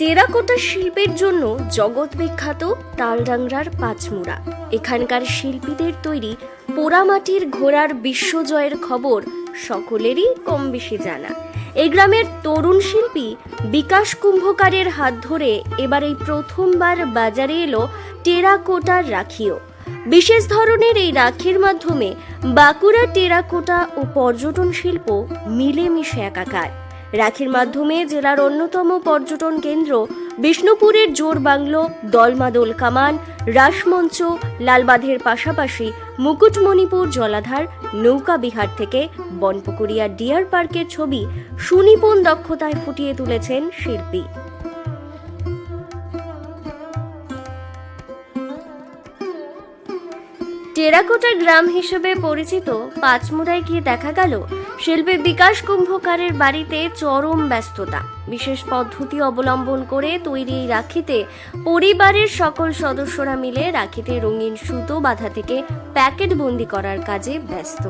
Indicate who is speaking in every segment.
Speaker 1: Terracotta শিল্পের জন্য জগৎ বিখ্যাত তালডাংরার পাঁচমুড়া। এখানকার শিল্পীদের তৈরি পোড়ামাটির ঘোড়ার বিশ্বজয়ের খবর সকলেরই কম বেশি জানা। এই গ্রামের তরুণ শিল্পী বিকাশ কুম্ভকারের হাত ধরে এবার এই প্রথমবার বাজারে এলো টেরাকোটার রাখিও। বিশেষ ধরনের এই রাখির মাধ্যমে বাঁকুড়া টেরাকোটা ও পর্যটন শিল্প মিলেমিশে একাকার। রাখির মাধ্যমে জেলার অন্যতম পর্যটন কেন্দ্র বিষ্ণুপুরের জোর বাংলো, দলমাদল কামান, রাসমঞ্চ, লালবাঁধের পাশাপাশি মুকুটমণিপুর জলাধার, নৌকা বিহার থেকে বনপুকুরিয়া ডিয়ার পার্কের ছবি সুনিপুণ দক্ষতায় ফুটিয়ে তুলেছেন শিল্পী। টেরাকোটা গ্রাম হিসেবে পরিচিত পাঁচমুড়ায় গিয়ে দেখা গেল, শিল্পী বিকাশ কুম্ভকারের বাড়িতে চরম ব্যস্ততা। বিশেষ পদ্ধতি অবলম্বন করে তৈরি এই রাখিতে পরিবারের সকল সদস্যরা মিলে রাখিতে রঙিন সুতো বাধা থেকে প্যাকেট বন্দি করার কাজে ব্যস্ত।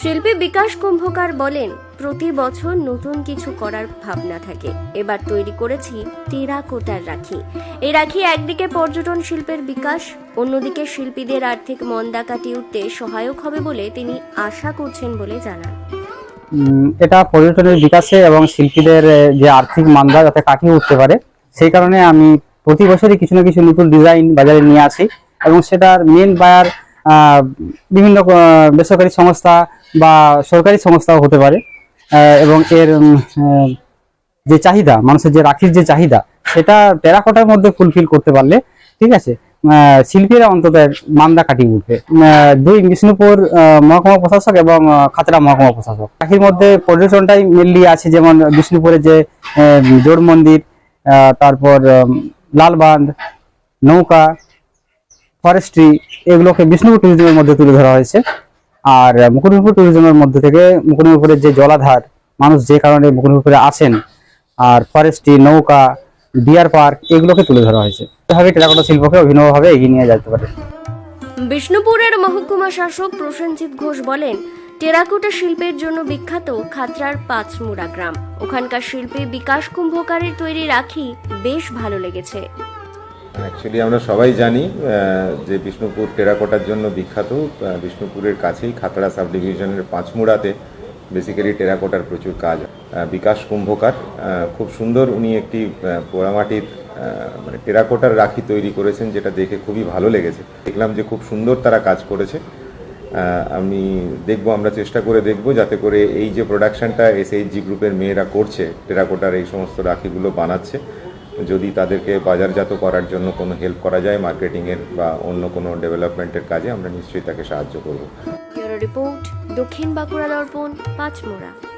Speaker 1: শিল্পী বিকাশ কুম্ভকার বলেন, প্রতি বছর নতুন কিছু করার ভাবনা থাকে। এবার তৈরি করেছি টেরাকোটার রাখি। এই রাখি একদিকে পর্যটন শিল্পের বিকাশ, অন্যদিকে শিল্পীদের আর্থিক মন্দা কাটিয়ে উঠতে সহায়ক হবে বলে তিনি আশা করছেন বলে জানান।
Speaker 2: এটা পর্যটনের বিকাশে এবং শিল্পীদের যে আর্থিক মান্দা যাতে কাটিয়ে উঠতে পারে, সেই কারণে আমি প্রতি বছরই কিছু না কিছু নতুন ডিজাইন বাজারে নিয়ে আসি এবং সেটার মেন বায়ার বিভিন্ন বেসরকারি সংস্থা বা সরকারি সংস্থাও হতে পারে এবং এর যে চাহিদা মানুষের যে রাখির যে চাহিদা সেটা টেরাকোটার মধ্যে ফুলফিল করতে পারলে ঠিক আছে শিল্পীরা অন্তত মান্দা কাটিয়ে উঠবে। দুই বিষ্ণুপুর মহকুমা প্রশাসক এবং খাতড়া মহকুমা প্রশাসক। রাখির মধ্যে পর্যটনটাই মেনলি আছে যেমন বিষ্ণুপুরে যে জোর মন্দির তারপর উম, লালবাঁধ নৌকা ফরেস্ট্রি এগুলোকে বিষ্ণুপুর ট্যুরিজমের মধ্যে তুলে ধরা হয়েছে। আর মুকুটমণিপুর ট্যুরিজমের মধ্যে থেকে মুকুটমণিপুরের যে জলাধার, মানুষ যে কারণে মুকুটমণিপুরে আসেন, আর ফরেস্ট্রি নৌকা ডিয়ার পার্ক এগুলোকে তুলে ধরা হয়েছে। এভাবে টেরাকোটা শিল্পকে অভিনবভাবে এগিয়ে নিয়ে যেতে পারে।
Speaker 1: বিষ্ণুপুরের মহকুমা শাসক প্রসেনজিৎ ঘোষ বলেন, টেরাকোটা শিল্পের জন্য বিখ্যাত খাতড়ার পাঁচমুড়া গ্রাম। ওখানকার শিল্পী বিকাশ কুম্ভকারের তৈরি রাখি বেশ ভালো লেগেছে।
Speaker 3: অ্যাকচুয়ালি আমরা সবাই জানি যে বিষ্ণুপুর টেরাকোটার জন্য বিখ্যাত। বিষ্ণুপুরের কাছেই খাতড়া সাব ডিভিশনের পাঁচমুড়াতে বেসিক্যালি টেরাকোটার প্রচুর কাজ। বিকাশ কুম্ভকার খুব সুন্দর উনি একটি পোড়ামাটির মানে টেরাকোটার রাখি তৈরি করেছেন, যেটা দেখে খুবই ভালো লেগেছে। দেখলাম যে খুব সুন্দর তারা কাজ করেছে। আমি দেখব, আমরা চেষ্টা করে দেখব, যাতে করে এই যে প্রোডাকশনটা এসএইচজি গ্রুপের মেয়েরা করছে, টেরাকোটার এই সমস্ত রাখিগুলো বানাচ্ছে। যদি তাদেরকে বাজারজাত করার জন্য কোনো হেল্প করা যায় মার্কেটিংয়ের বা অন্য কোনো ডেভেলপমেন্টের কাজে, আমরা নিশ্চয়ই তাকে সাহায্য করব।
Speaker 1: রিপোর্ট, দক্ষিণ বাঁকুড়া দর্পণ পাঁচমোড়া।